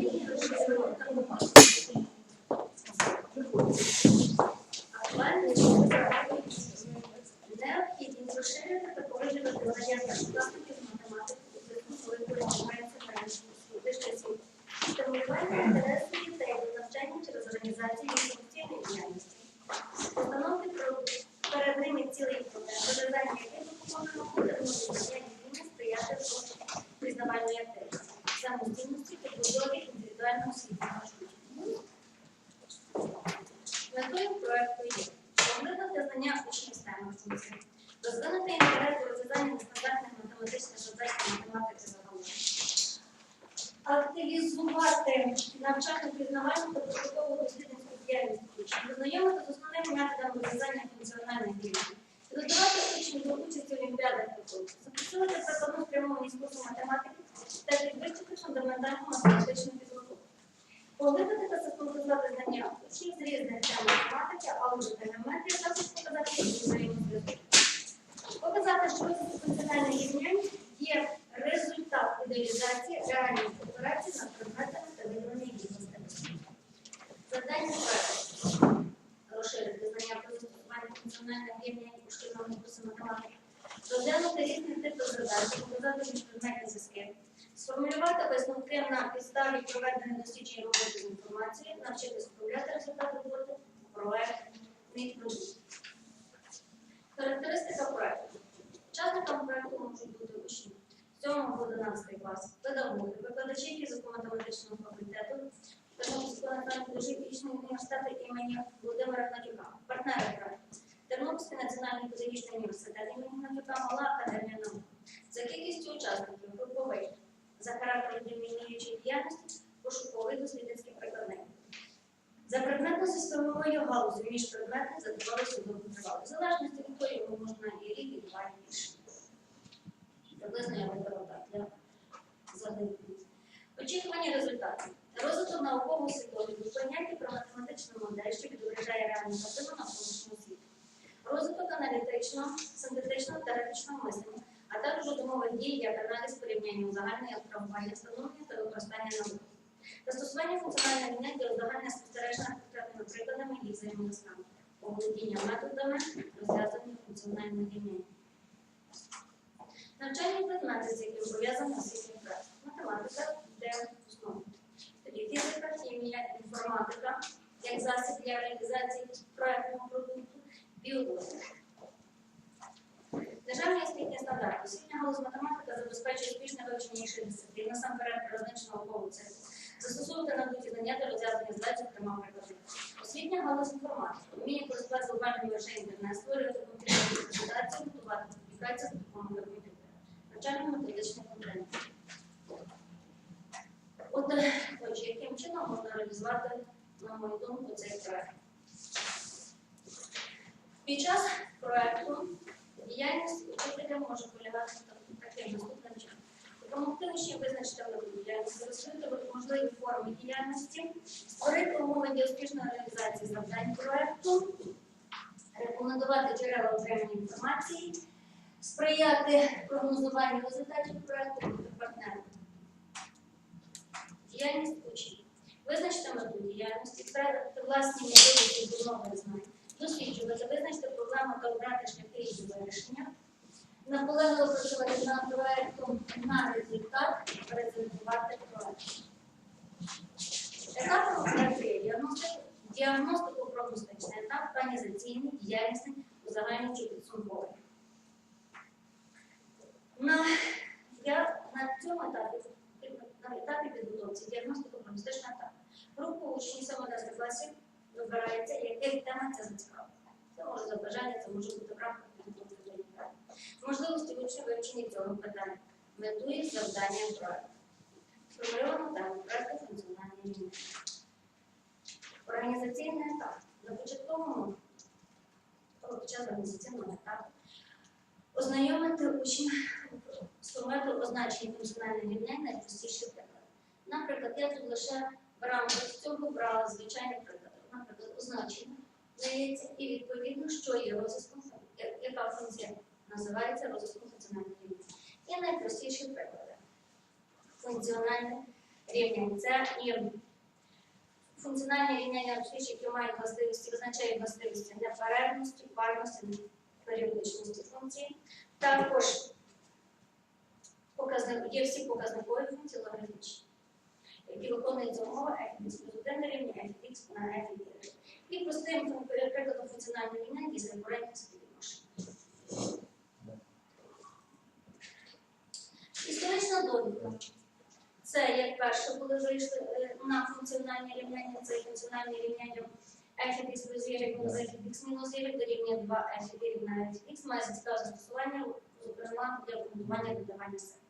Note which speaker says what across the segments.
Speaker 1: Gracias. Математичних задач математики загалом, активізувати навчальну пізнавальну та початкову дослідницьку діяльність учнів, з основними методами розв'язання функціональних дій, підготувати учнів до участі в олімпіадах та конкурсах, запрацьовувати прикладну спрямованість курсу математики та підвищити фундаментальну математичну підготовку. Поглибити та систематизувати знання учнів з різних тем математики, алгебри та геометрії, також показати їх взаємозв'язок. Показати, що розвиток функціональних рівнянь є результат ідеалізації реальних операцій над предметами та їх властивостей. Завдання проекту розширити знання про застосування функціональних рівнянь у шкільному курсі математики, розглянути різні типи задач, показати міжпредметні зв'язки, сформулювати висновки на підставі проведених досліджень роботи з інформацією, навчитися справляти результати роботи, проект, мій продукт. Характеристика проекту. Учасникам проекту можуть бути учні 7 по 11 клас, педагоги, викладачі фізико-математичного факультету, Тернопільського національно-педагогічного університету імені Володимира Гнатюка, партнери проекту, Тернопільський національний педагогічний університет імені Гнатюка, Мала академія наук. За кількістю учасників груповий, за характером домінуючої діяльності, пошуковий дослідницький прикладний. За предметно-системовою галузю міжпредметних за тривалістю довго тривали. В залежності від того, його можна і рік, і два, і більше. Приблизно я видала так для загальних. Очікувані результати. Розвиток наукового світогляду, поняття про математичну модель, що відображає реальну картину навколишнього світу. Розвиток аналітичного, синтетичного та графічного мислення, а також розумових дій як аналіз порівняння узагальнення, абстрагування, встановлення та використання науки. Застосування функціональної для узагальнення спостереження конкретними прикладами і взаємозв'язками, оволодіння методами розв'язання функціональних рівнянь. Навчальні предмети, з якими пов'язані освітній праця. Математика, де основа. Тоді фізика, хімія, інформатика, як засіб для реалізації проектного продукту, біологія. Державний освітній стандарт. Освітня галузь математика забезпечує успішне вивчення інших дисциплін, насамперед природничного наукового циклу. Застосовувати набуті знання для розв'язання задач, зокрема прикладів. Освітня галузь. Вміння користуватися глобальними мережею інтернет, створювати комп'ютерні презентації, готувати публікації за допомогою комп'ютера. Навчально-методичний контент. От, е, отже, яким чином можна реалізувати, на мою думку, цей проект? Під час проекту діяльність учителя може полягати таким наступним чином. Допомогти учням визначити методу діяльності, можливі форми діяльності, створити умови для успішної реалізації завдань проекту, рекомендувати джерела отримання інформації, сприяти прогнозуванню результатів проекту бути партнером. Діяльність учнів. Визначити мету діяльності, втратити власні можливості до нових знань, досліджувати, визначити проблему та обрати шляхи її вирішення, наполегливо працювати над проектом на результат, презентувати проект. Етапом проекту є діагностика, діагностико-прогностичний етап, організаційний, діяльності, узагальнюючий підсумковий. На, я на цьому етапі, на етапі підготовці діагностико-прогностичного етапу, групу учнів 7 класів вибирається, яких тема це зацікавить. Це може бажання, це може бути до Можливості учнів вивчення цього питання. Мету і завдання проекту. Сформульовано тему проекту функціональної лінії. Організаційний етап. На початковому під час організаційного етапу ознайомити учнів з формату означення функціональних рівнянь найпростіший приклад. Наприклад, я тут лише в рамках цього брала звичайний приклад. Наприклад, означення здається, і відповідно, що є розвитком, я- яка функція називається розвитком функціональних рівнянь. І найпростіші приклади. Функціональне рівнянь. Це і функціональні рівняння обчислювачів, які властивості, визначають властивості неперервності, парності, періодичності функції. Також є всі показникові функції логарифмічні, які виконуються умови f плюс 1 на рівні f на f І простим прикладом функціональної рівняння є конкурентні співвідношення. Історична довідка. Це як перше, коли вийшли е, на функціональні рівняння, це функціональне рівняння f плюс y мінус f мінус y дорівнює 2 f рівна f має цікаве застосування, зокрема для обґрунтування додавання себе.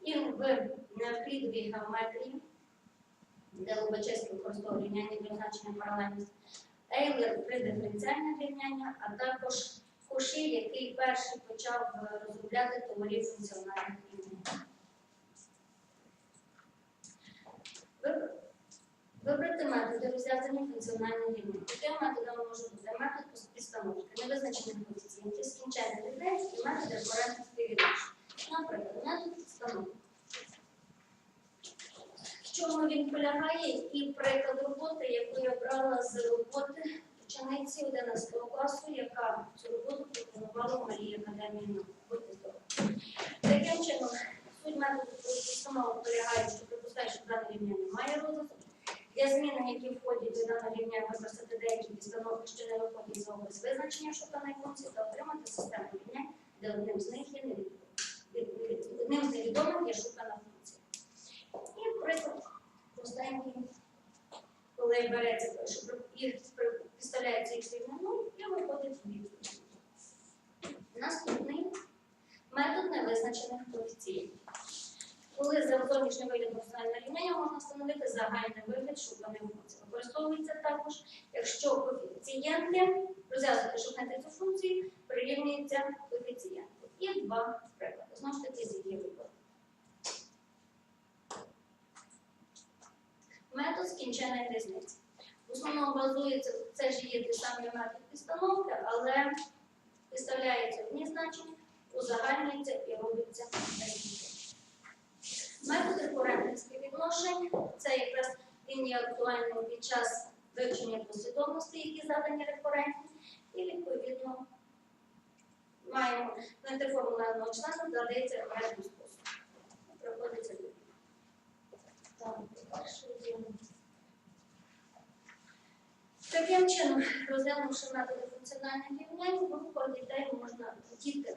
Speaker 1: І в неевклідовій геометрії, де Лобачевський використовував рівняння для означення паралельності, Ейлер при диференціальне рівняння, а також Кошиль, який перший почав е, розробляти теорію функціональних рівнянь. Вибрати методи розв'язання функціональних рівнянь. Таким методом може бути метод підстановки, невизначених коефіцієнтів, скінчених рівнянь і метод референтних співвідношень. Наприклад, метод підстановки. В чому він полягає? І приклад роботи, яку я брала з роботи учениці 11 класу, яка цю роботу пропонувала в Малій Академії наук. Таким чином, суть методу постановок полягає, що припускає, що дане рівня не має розвитку. Для змін, які входять до даного рівня, використати деякі підстановки, що не виходять з область визначення шуканої функції, та отримати систему рівня, де одним з них є. Одним з невідомих є шукана функція. І приклад простенький, коли береться, що при- і при- підставляється їх рівня 0, і виходить в відповідь. Наступний метод невизначених коефіцієнтів. Коли за зовнішнім виглядом функціонального рівняння можна встановити загальний вигляд шуканої функції. Використовується також, якщо коефіцієнти розв'язувати шукати цю функцію, прирівнюється коефіцієнту. І два приклади. Знову ж таки, з її випадку. Метод скінченої різниці. В основному базується, це ж є той самий метод підстановки, але виставляється одні значення, узагальнюється і робиться різниця. Метод рекурентних співвідношень це якраз він є актуальним під час вивчення послідовностей, які задані рекурентні, і відповідно маємо знайти формулу одного члена, задається рекурентним способом. Приходиться до так. Таким чином, розглянувши методи функціональних рівнянь, група дітей можна діти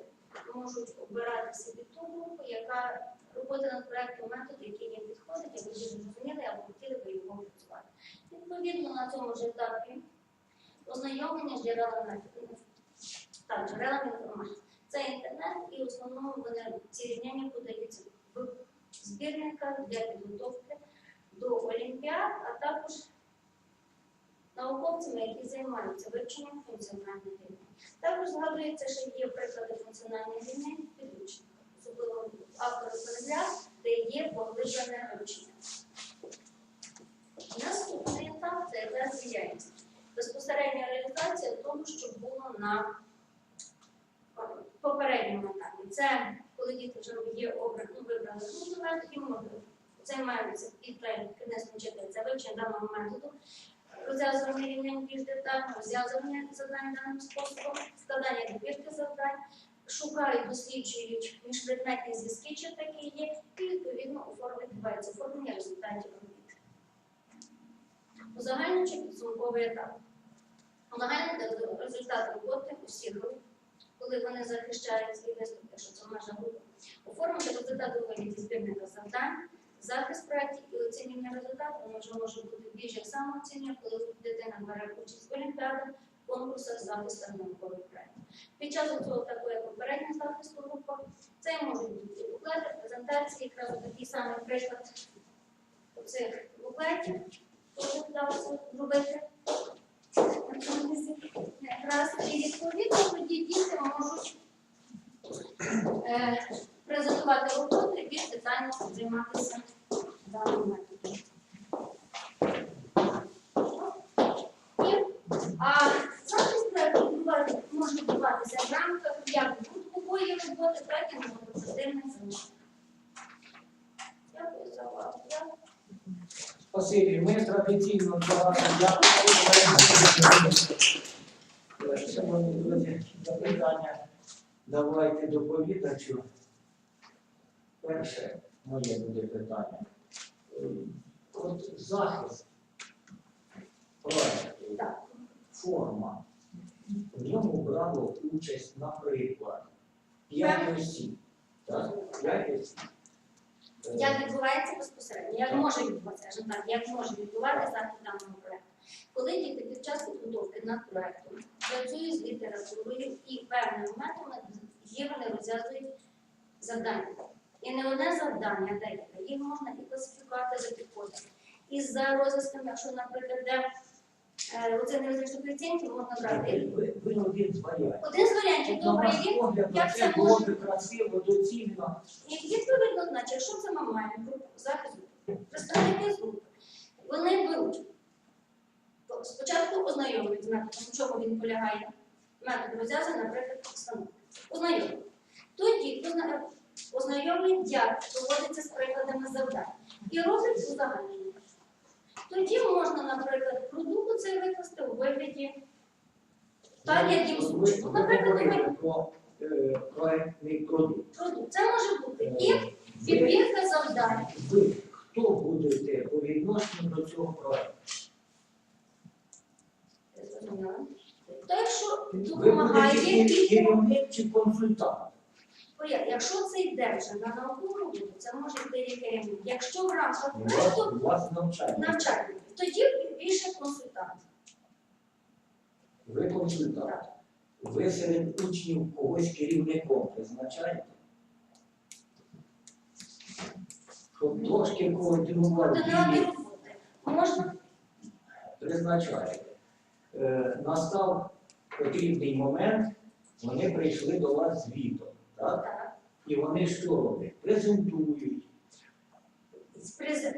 Speaker 1: можуть обирати собі ту групу, яка робота над проектом метод, який їм підходить, або вже зрозуміли, або хотіли би його працювати. Відповідно, на цьому ж етапі ознайомлення з джерелами так, джерелами інформації. Це інтернет, і в основному вони ці рівняння подаються в збірниках для підготовки до олімпіад, а також науковцями, які займаються вивченням функціональних рівнянь. Також згадується, що є приклади функціональних рівнянь в автора перегляд, де є поглиблене вивчення. Наступний етап це якраз діяльність. Безпосередня реалізація того, що було на попередньому етапі. Це коли діти вже є обрано, ну, вибрали ну, метод, і можуть займаються і піднесно вчити це вивчення даного методу, розв'язування рівнянь більш детально, розв'язування завдань даним способом, складання добірки завдань, шукають, досліджують міжпредметні зв'язки, чи такі є, і відповідно оформлюють оформлення результатів робіт. Узагальнюючи підсумковий етап. Узагальнити результат роботи усіх груп, коли вони захищають свій виступ, якщо це межа групи, оформити результат у вигляді збірника завдань, захист проєктів і оцінювання результату, воно може бути більш як самооцінює, коли дитина бере участь в олімпіадах, конкурсах, захистах наукових проєктів. Під час цього такої попереднього захисту групи, це можуть бути буклети, презентації, якраз такий самий приклад цих буклетів, теж вдалося зробити. Якраз і відповідно тоді діти можуть е, презентувати роботу і детально займатися даним методом. І, а захист проекту відбувається- може відбуватися в рамках як будь-якої роботи, так і адміністративних завдань. Дякую за увагу. Я
Speaker 2: Спасибі. Ми традиційно для вас дякуємо. Е, Шановні друзі, запитання давайте доповідачу. Перше моє буде питання. Е, От захист проекту,
Speaker 1: Так.
Speaker 2: Форма. В ньому брало участь, наприклад, п'ять осіб. П'ять осіб.
Speaker 1: Як відбувається безпосередньо, як може відбуватися, як може відбуватися захід даного проекту. Коли діти під час підготовки над проектом працюють з літературою і певними методами є вони розв'язують завдання. І не одне завдання, декілька. Їх можна і класифікувати за підходом. І за розв'язком, якщо, наприклад, де оце невизначних коефіцієнтів, можна брати.
Speaker 2: Ви, ви один з варіантів.
Speaker 1: Один з варіантів, добре, є. як це може-
Speaker 2: би красиво, доцільно.
Speaker 1: І відповідно, значить, якщо це маємо групу захисту, представники з групи, вони беруть, спочатку ознайомлюють з методом, в чому він полягає, метод розв'язання, наприклад, постановки. Ознайомлюють. Тоді ознайомлюють, як проводиться з прикладами завдань. І роблять узагальнення. Тоді можна, наприклад, продукту це викласти у вигляді так, як їм зручно. Наприклад,
Speaker 2: говорите
Speaker 1: ми-
Speaker 2: про е, продукт.
Speaker 1: продукт. Це може бути і
Speaker 2: Ви,
Speaker 1: підбірка завдань.
Speaker 2: ви хто будете по відношенню до цього проекту?
Speaker 1: Зрозуміла? То якщо
Speaker 2: Ви
Speaker 1: допомагає
Speaker 2: будете кер- керівник чи консультант?
Speaker 1: Якщо це йде вже на наукову роботу, це може йти і. Якщо в рамках
Speaker 2: навчання.
Speaker 1: навчальник, тоді більше консультант.
Speaker 2: Ви консультант. Ви серед учнів когось керівником призначаєте? Щоб трошки координувати
Speaker 1: можна
Speaker 2: призначаєте. Е, настав потрібний момент, вони прийшли до вас звітом. Так? І вони що роблять? Презентують.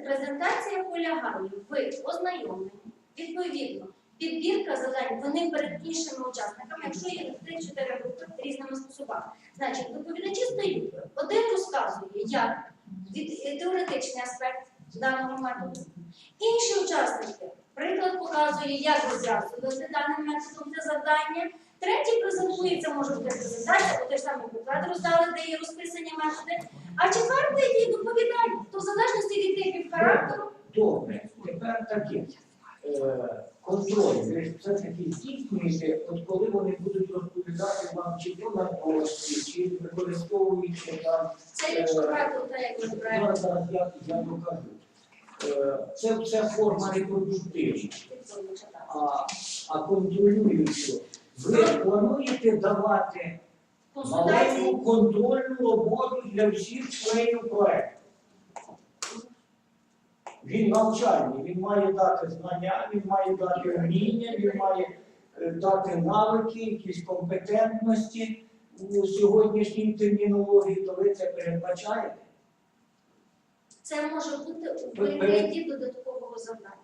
Speaker 1: Презентація полягає в ознайомленні, відповідно, підбірка завдань вони перед іншими учасниками, якщо є 3-4 групи різними способами. Значить, доповідачі стають, один розказує, як теоретичний аспект даного методу, інші учасники приклад показує, як розв'язувати даним методом це завдання. Третій презентується, може бути презентація, або той ж самий приклад роздали, де є розписані методи. А четвертий є доповідання, то в залежності від типів характеру.
Speaker 2: Добре, тепер таке. Е, контроль, ви ж все-таки здійснюєте, от коли вони будуть розповідати вам, чи то на дошці, чи використовуючи там
Speaker 1: Це якщо брати те, як
Speaker 2: Зараз, зараз я, я докажу. Е, Це все форма репродуктивна. А, а контролюючу, ви плануєте давати
Speaker 1: консультації.
Speaker 2: контрольну роботу для всіх членів проекту. Він навчальний, він має дати знання, він має дати вміння, він має е, дати навики, якісь компетентності у сьогоднішній термінології, то ви це передбачаєте?
Speaker 1: Це може бути у
Speaker 2: Ви-
Speaker 1: вигляді додаткового завдання.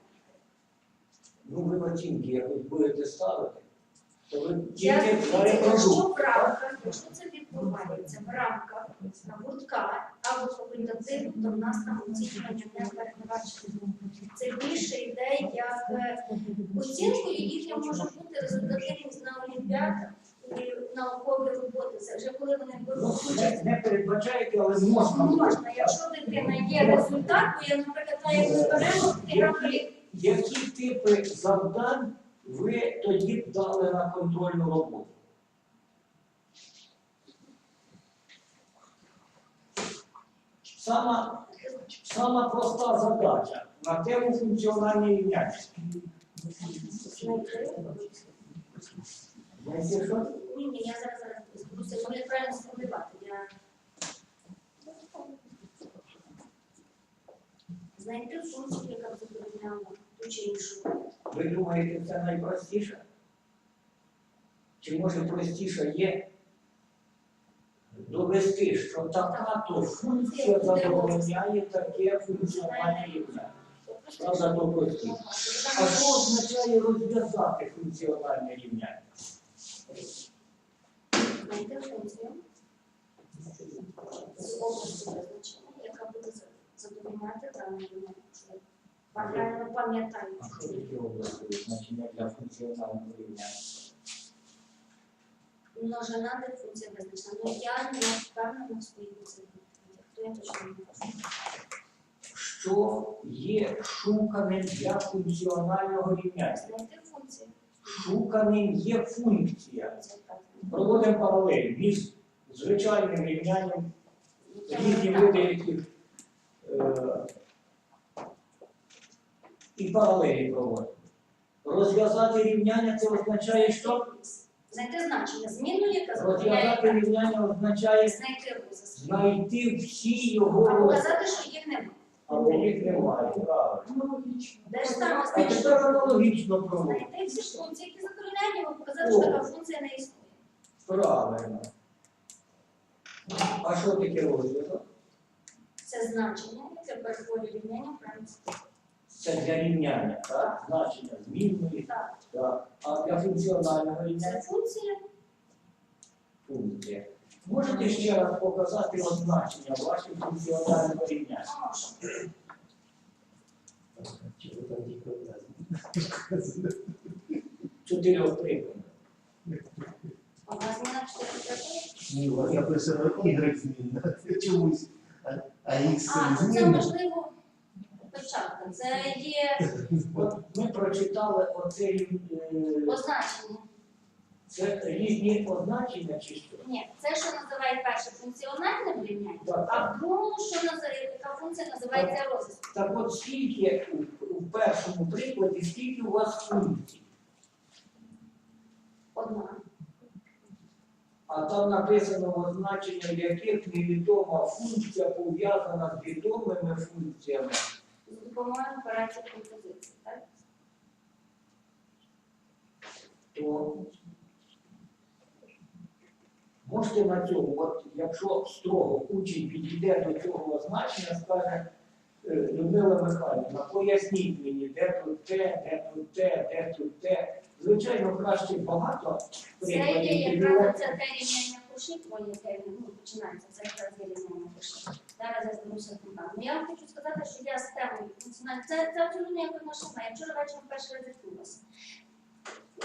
Speaker 2: Ну, ви оцінки якось будете ставити, ви
Speaker 1: Я якщо в рамках, якщо це відбувається в рамках гуртка або факультативу, то в нас там оцінювання не передбачено. Це більше йде як е, оцінкою їхня може бути результативність на олімпіадах і наукові роботи. Це вже коли вони беруть
Speaker 2: Ну,
Speaker 1: участь.
Speaker 2: не, передбачаєте, але можна.
Speaker 1: Можна, якщо дитина є результат, то я, наприклад, ми беремо і
Speaker 2: Які, які типи завдань ви тоді б дали на контрольну роботу? Сама, сама проста задача на тему функціональної що?
Speaker 1: Ні, ні, я зараз зберуся, щоб неправильно сформулювати. Я... Знайти функцію, яка б задовольняла ту чи іншу.
Speaker 2: Ви думаєте, це найпростіше? Чи може простіше є довести, що така функція задовольняє таке функціональне рівняння? Правда, то простіше. А що означає розв'язати функціональне
Speaker 1: визначення, яка буде задовольняти дане рівняння. Правильно пам'ятаю.
Speaker 2: А що таке області значення для функціонального рівняння?
Speaker 1: Множина де функція визначена. Ну я не впевнена в своїй позиції. Хто я точно не можу.
Speaker 2: Що є шуканим для функціонального рівняння?
Speaker 1: Знайти функцію.
Speaker 2: Шуканим є функція.
Speaker 1: Це так.
Speaker 2: Проводимо паралель між звичайним рівнянням різні види яких е, і паралелі проводимо. Розв'язати рівняння це означає, що
Speaker 1: Знайти значення. Зміну, яка
Speaker 2: розв'язати рівняння означає
Speaker 1: знайти
Speaker 2: знайти всі його
Speaker 1: А показати, що їх немає.
Speaker 2: Але їх немає, правильно.
Speaker 1: Де ж саме
Speaker 2: А тепер аналогічно проводимо.
Speaker 1: Знайти всі функції, які його, показати, що така функція не існує.
Speaker 2: Правильно. А що таке розв'язок?
Speaker 1: Це значення, яке перетворює рівняння в сторону.
Speaker 2: Це для рівняння, так? Значення змінної.
Speaker 1: Так,
Speaker 2: Так. А для функціонального
Speaker 1: це функція.
Speaker 2: функція. Можете ще раз показати означення вашого функціонального рівняння? Чотирьох прикладів.
Speaker 1: У вас зміна 4
Speaker 3: Ні, вас написано Y змінна чомусь, а- а X
Speaker 1: А, ну це можливо початка. Це є
Speaker 2: От ми прочитали оцей е,
Speaker 1: означення.
Speaker 2: це різні означення чи що?
Speaker 1: Ні, це що називають перше функціональним рівнянням,
Speaker 2: Так,
Speaker 1: а
Speaker 2: так.
Speaker 1: в другому, що називає, яка функція називається розв'язок.
Speaker 2: Так от скільки у, у першому прикладі, скільки у вас функцій?
Speaker 1: Одна.
Speaker 2: А там написано означення, в яких невідома функція пов'язана з відомими функціями.
Speaker 1: З допомогою операції композиції. Так?
Speaker 2: то можете на цьому, от якщо строго учень підійде до цього означення, скаже е, Людмила Михайлівна, поясніть мені, де тут те, де тут те, де тут те. Звичайно, краще багато
Speaker 1: Це є якраз це те рівняння пошитво, яке ну, починається, це якраз є рівняння. Зараз я зберуся з там. Ну я вам хочу сказати, що я з темою функціональної, це, це абсолютно ніякої машини. Я вчора вечором перший раз зіткнулася.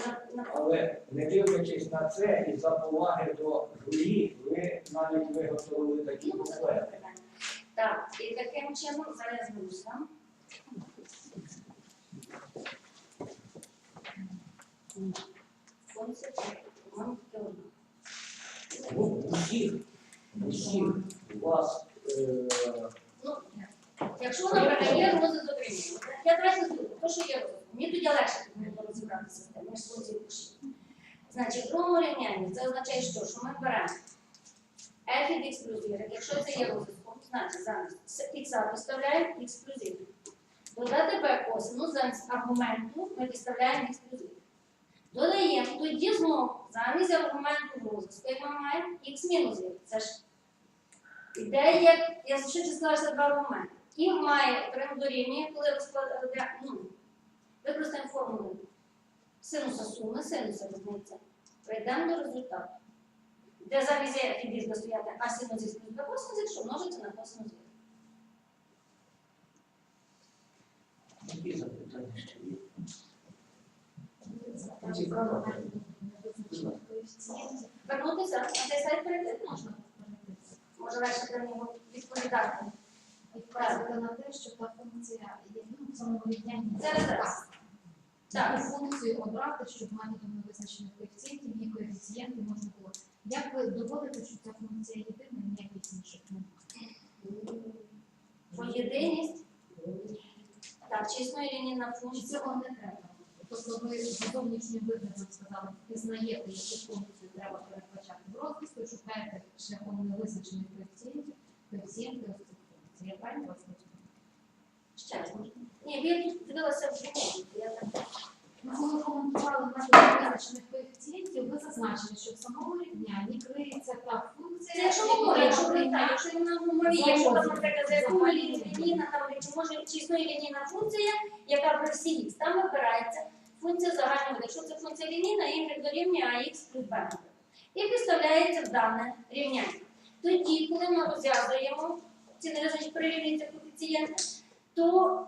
Speaker 1: На, на,
Speaker 2: Але не дивлячись на це і за поваги до журі, ви навіть виготовили такі
Speaker 1: ну,
Speaker 2: буклети.
Speaker 1: Так, і таким чином зараз я зберуся. Функція, по-моєму.
Speaker 2: Ну, усіх, усіх у вас е,
Speaker 1: Ну, якщо вона передає розвиток рівня, я давайте зроблю, то що є розвиток. Мені тоді легше було розібратися тим, ніж функції пошли. Значить, в другому рівнянні це означає, що, що ми беремо f від x плюс y, якщо це є розвитком, значить замість x поставляємо x плюс y. Додати b косинус замість аргументу ми підставляємо x плюс y. Додаємо тоді знову замість аргументу розвитку, як ми маємо x мінус y. Це ж Ідея, як я швидше склалася два моменти. І має прямо дорівнює, коли розкладає, ну, використаємо формулу синуса суми, синуса різниця. Прийдемо до результату. Де замість є фібіз стояти а синус із плюс косинус, що множиться на косинус. Х.
Speaker 2: які запитання ще є. Цікаво.
Speaker 1: Вернутися на цей сайт перейти можна. Може легше для нього відповідати.
Speaker 4: Вказати на те, що та функція є ну.
Speaker 1: Це раз.
Speaker 4: Таку
Speaker 1: Так.
Speaker 4: функцію обрати, щоб методом невизначених коефіцієнтів її коефіцієнти можна було. Як ви доводите, що ця функція єдина і ніяких інших немає?
Speaker 1: Бо єдиність. Так, чи існує лінійна
Speaker 4: Чи цього не треба? Тобто ви зовнішнім виглядом сказали, пізнаєте, яку функцію треба передбачати в розвитку, і шукаєте шляхом невизначених коефіцієнтів, коефіцієнти ось цих функцій. Я правильно вас розумію?
Speaker 1: Ще раз можна? Ні, я тут дивилася в журналі. Я так
Speaker 4: Ну, Коли коментували метод визначених коефіцієнтів, ви зазначили, що в самому рівнянні криється та функція,
Speaker 1: Це якщо говорить, якщо так, якщо вона в мові, якщо там, наприклад, за яку лінійна, там, чи може, чи існує лінійна функція, яка при всі х, там вибирається функція загального, якщо це функція лінійна, y дорівнює ax плюс b. І підставляється в дане рівняння. Тоді, коли ми розв'язуємо ці невизначені прирівнюються коефіцієнти, то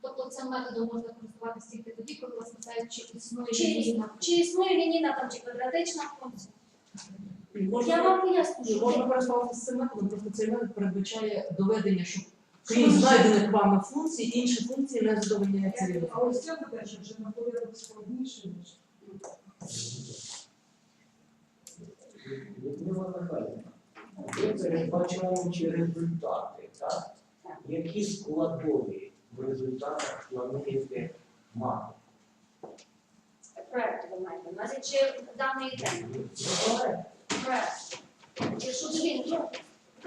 Speaker 4: Тобто цим методом можна користуватися тільки тоді, коли вас питають, чи існує
Speaker 1: Чи,
Speaker 4: лінійна
Speaker 1: чи існує лінійна там чи квадратична функція?
Speaker 5: І
Speaker 1: Я вам поясню, що
Speaker 5: можна користуватися цим методом, просто цей метод передбачає доведення, що крім знайдених вами функцій, інші функції не задовольняються рівно.
Speaker 6: А ось ця задача вже на порядок складніше, ніж
Speaker 2: Людмила Михайлівна, ви передбачаючи результати, так? Які складові в результатах плануєте мати?
Speaker 1: проєкт ви маєте. У нас є чи даної теми.
Speaker 2: Ну,
Speaker 1: Проєкт. Якщо він, ну,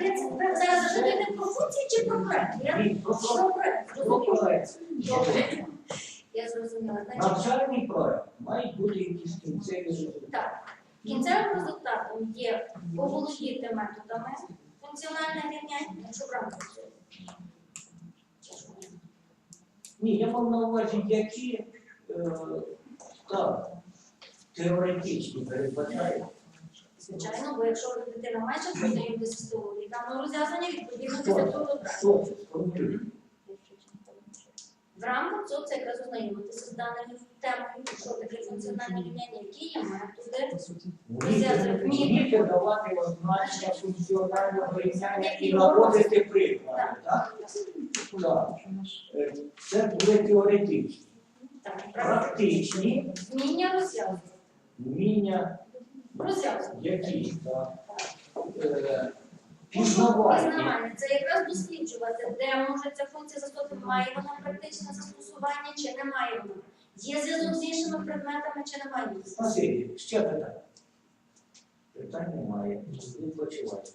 Speaker 1: ви зараз запитуєте про функції чи про проєкт? Я про
Speaker 2: проект.
Speaker 1: Добре. Я зрозуміла.
Speaker 2: Навчальний проект має бути якісь кінцеві результати.
Speaker 1: так. Кінцевим результатом є оволодіти методами функціональних рівнянь, якщо в рамках цього.
Speaker 2: Ні, я мав на увазі, які е, так, теоретичні передбачають.
Speaker 1: Звичайно, бо якщо дитина майже познайомитися з теорією, там ну, розв'язання відповідно
Speaker 2: це? Сформулюйте.
Speaker 1: В рамках цього це якраз ознайомитися з даною темою, що таке функціональне рівняння, які є методи.
Speaker 2: Вміти вміти давати означення функціонального рівняння і наводити приклади, так? Так. Е, Це були теоретичні. Практичні
Speaker 1: Вміння розв'язувати.
Speaker 2: вміння,
Speaker 1: Розв'язувати.
Speaker 2: які е.
Speaker 1: Пізнавання. Це якраз досліджувати, де може ця функція застосувати, має вона практичне застосування чи не має вона. Є зв'язок з іншими предметами чи немає.
Speaker 2: Спасибі. Ще питання. Питань немає. Відпочивайте.